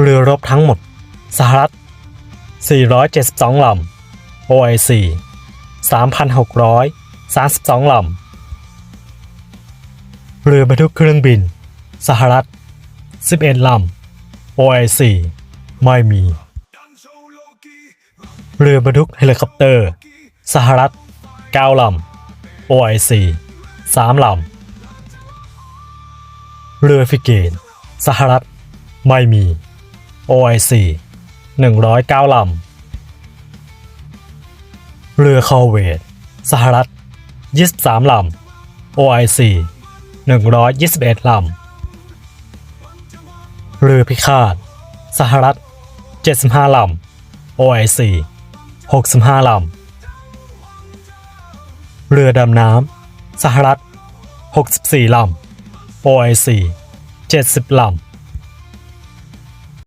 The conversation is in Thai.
เรือรบทั้งหมด สหรัฐ 472 ลำ OIC 3,632 ลำ เรือบรรทุกเครื่องบิน สหรัฐ 11 ลำ OIC ไม่มี เรือบรรทุกเฮลิคอปเตอร์ สหรัฐ 9 ลำ OIC 3 ลำ เรือฟิเกตสหรัฐ ไม่มี OIC 109 ลำ เรือคอเวตสหรัฐ 23 ลำ OIC 121 ลำ เรือพิฆาต สหรัฐ 75 ลำ OIC 65 ลำ เรือดำน้ำ สหรัฐ 64 ลำ OIC 70 ลำ